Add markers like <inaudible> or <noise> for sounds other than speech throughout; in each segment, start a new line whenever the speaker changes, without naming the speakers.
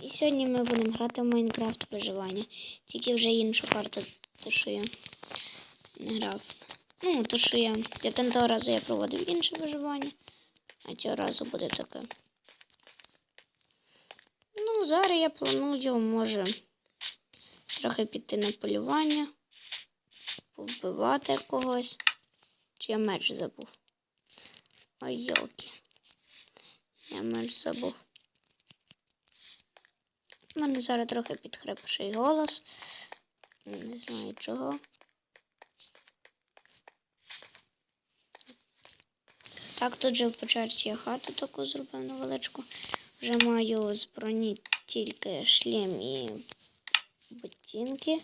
І сьогодні ми будемо грати в Майнкрафт виживання. Тільки вже іншу карту, то що я не грав. Ну, то що я. Для того разу я проводив інше виживання, а цього разу буде таке. Ну, зараз я планую, може, трохи піти на полювання, повбивати когось. Чи я меч забув? Ой, йолки. Я меч забув. У мене зараз трохи підхрепший голос. Не знаю чого. Так, тут же в печерці я хату таку зробив невеличку. Вже маю з броні тільки шлем і ботинки.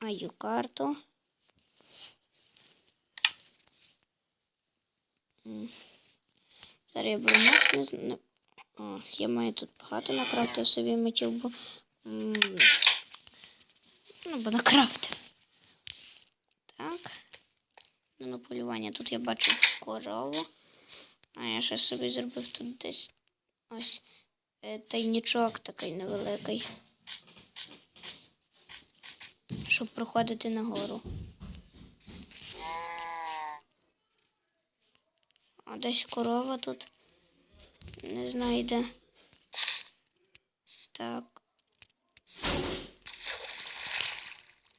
Маю карту. Зараз я меч, не знаю. О, я маю тут багато накрафтив собі мечів, бо. Ну, бо накрафтив. Так. Ну, на полювання тут я бачу корову. А я ще собі зробив тут десь ось е, тайнічок такий невеликий. Щоб проходити нагору. А десь корова тут. Не знаю де. Так.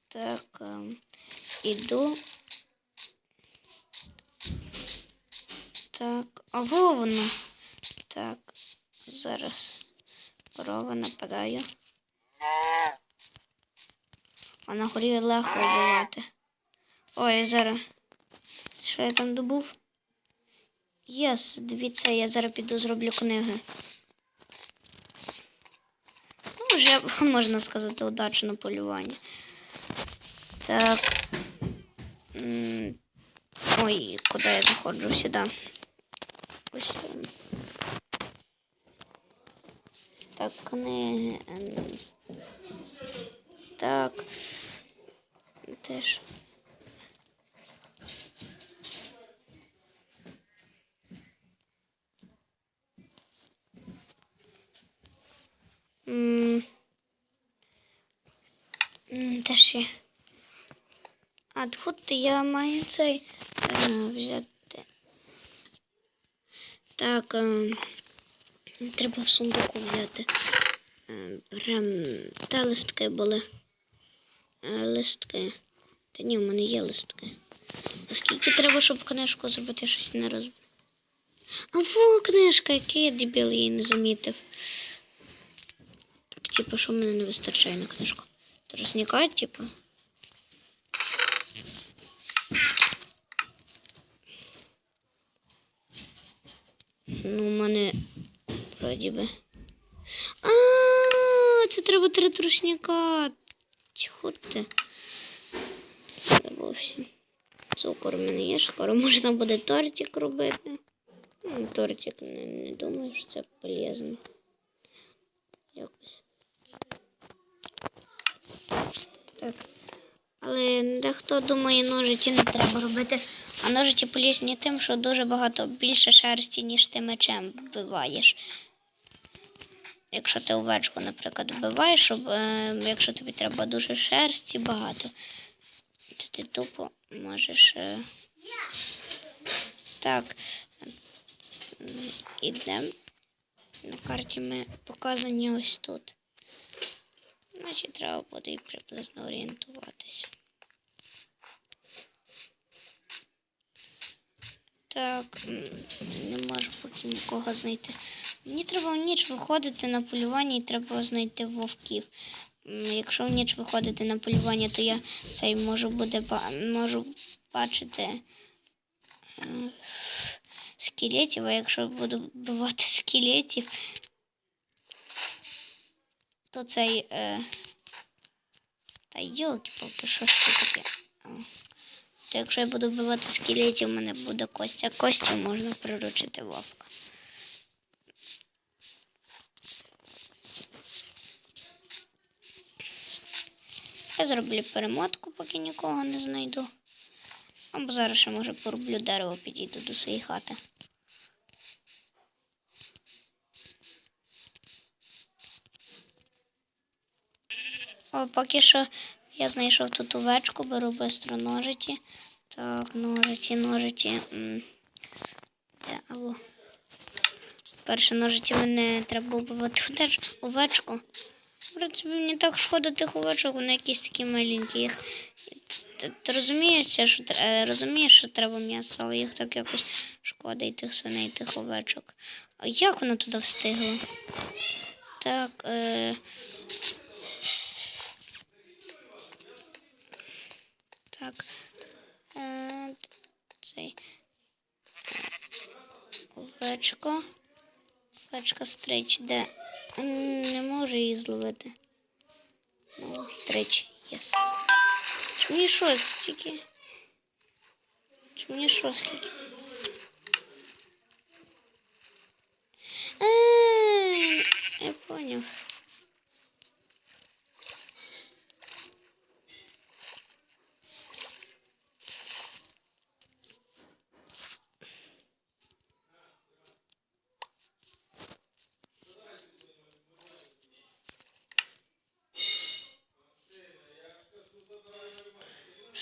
Так. іду. Так. А во воно. Так. Зараз корова нападаю. А на горі легко вбивати. Ой, зараз. Що я там добув? Єс, дивіться, я зараз піду зроблю книги. Ну, вже <laughs> можна сказати, удачне полювання. Так. Ой, куди я заходжу сюди? Ось. Так, книги. Так. Теж. М, А тут я маю цей е, взяти. Так, е, треба в сундуку взяти. Е, Берем та листки були. Листки. Та ні, в мене є листки. А скільки треба, щоб книжку зробити, щось не розумію. А во книжка, який я дебіл її не замітив. Так, типу, що в мене не вистачає на книжку? Тростника, типу. Ну, у мене вроді би. А, це треба три трушняка. Чого ти? Забувся. Цукор у мене є, скоро можна буде тортик робити. Ну, тортик не, не думаю, що це полезно. Якось. Так. Але дехто думає, ножиці не треба робити. А ножиці полізні тим, що дуже багато більше шерсті, ніж ти мечем вбиваєш. Якщо ти овечку, наприклад, вбиваєш, щоб, е, якщо тобі треба дуже шерсті багато, то ти тупо можеш. Е... Так. Ідемо. На карті ми показані ось тут. Значить, треба буде і приблизно орієнтуватися. Так, не можу поки нікого знайти. Мені треба в ніч виходити на полювання і треба знайти вовків. Якщо в ніч виходити на полювання, то я цей можу буде можу бачити е, скелетів, а якщо буду вбивати скелетів, то цей. Е... Та йолки поки що це таке. То якщо я буду вбивати скелетів, у мене буде костя. Костю можна приручити вовка. Я зроблю перемотку, поки нікого не знайду. Або зараз ще може пороблю дерево, підійду до своєї хати. Поки що я знайшов тут овечку, беру бистро ножиці. Так, ножиці. М. Перше ножиці мене треба вбивати теж овечку. В принципі, мені так шкода тих овечок, вони якісь такі маленькі. Їх... Ти, ти розумієш, що, е, розумієш, що треба м'ясо, але їх так якось шкода і тих свиней, і тих овечок. А як воно туди встигло? Так, е... так. Е... Цей. Овечко. Овечка стрич, де? Не можу її зловити. Ну, стрич, єс. Чи мені що скільки? Чи мені що скільки? А, Я поняв.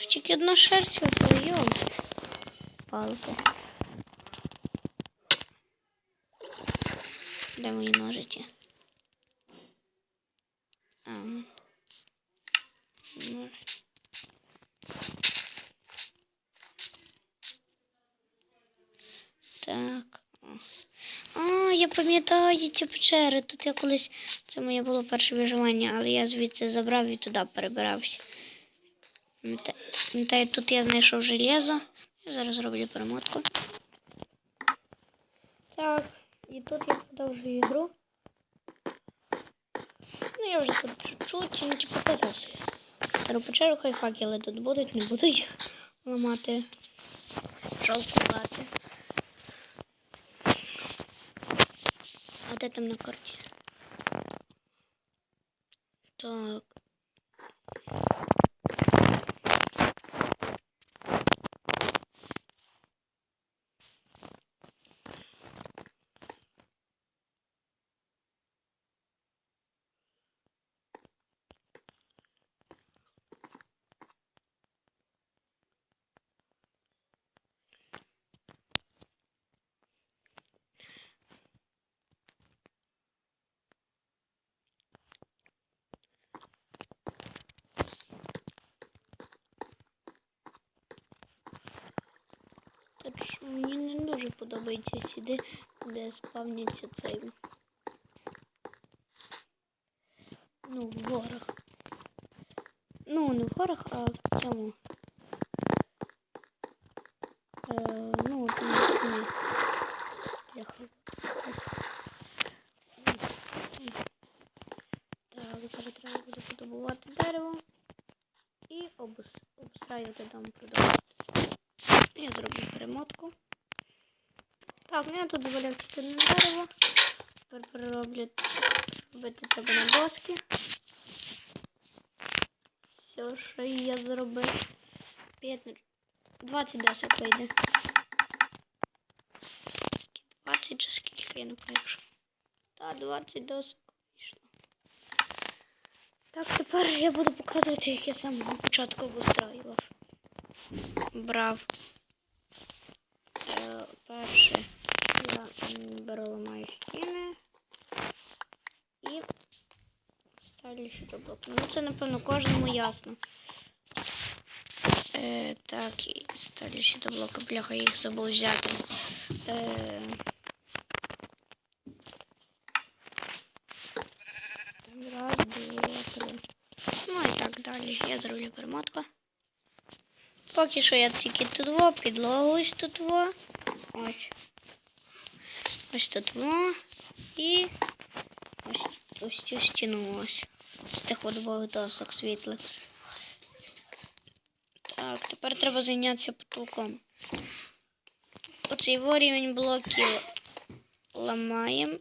Що Тільки одна шерсть випала, Палку. Де мої ножиці? А. Ну. Так. А, я пам'ятаю ці печери. Тут я колись. Це моє було перше виживання, але я звідси забрав і туди перебирався. Пам'ята- Пам'ятаю, тут я знайшов железо. Я зараз зроблю перемотку. Так, і тут я продовжую ігру. Ну, я вже тут чуть-чуть показав собі. Стару печеру, хай факели тут будуть, не будуть їх ламати. Жалкувати. А де там на карті? Так. Так що мені не дуже подобається сіди, де спавняться цей. Ну, в горах. Ну, не в горах, а в цьому. Е, ну, там сні. Так, зараз треба буде подобувати дерево. І обус... обустраювати дом продовжувати. Я зроблю перемотку. Так, ну я тут зваляв тільки на дерево. Тепер перероблю робити треба на доски. Все, що я зробив. 20 досок вийде. 20 чи скільки я не пишу. Та 20 досок вийшло. Так, тепер я буду показувати, як я з самого початку обустраював. Брав перше я беру ламаю стіни і ставлю сюди блок. Ну це напевно кожному ясно. Е, так, і ставлю сюди блоки, бляха, я їх забув взяти. Е, раз, два, три. Ну і так далі. Я зроблю перемотку. Поки що я тільки тут во, підлогу ось тут во. Ось. Ось тут во. І ось, ось цю стіну ось. З тих от двох досок світлих. Так, тепер треба зайнятися потолком. Оцей рівень блоків ламаємо.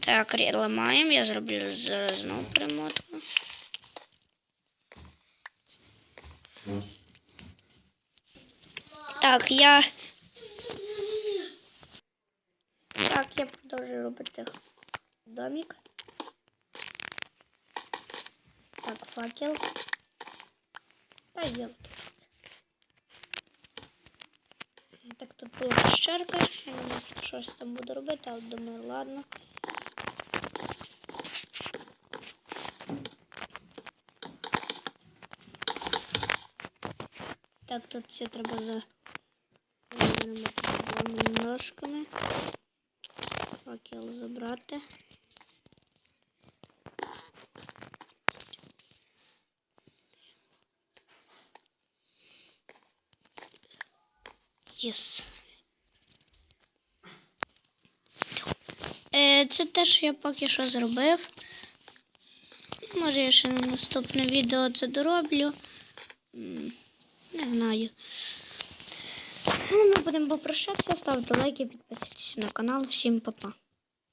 Так, ламаємо. Я зроблю зараз знову перемотку. Так, я. Так, я продовжую робити домик. Так, факел. Йо. Так тут була пещерка. Я не знаю, щось там буду робити, але думаю, ладно. Так, тут все треба за за ножками. Факел забрати. Єс. Е, це те, що я поки що зробив. Може, я ще на наступне відео це дороблю. Не знаю. Ну, Ми будемо попрощатися, ставте лайки, підписуйтесь на канал. Всім па-па.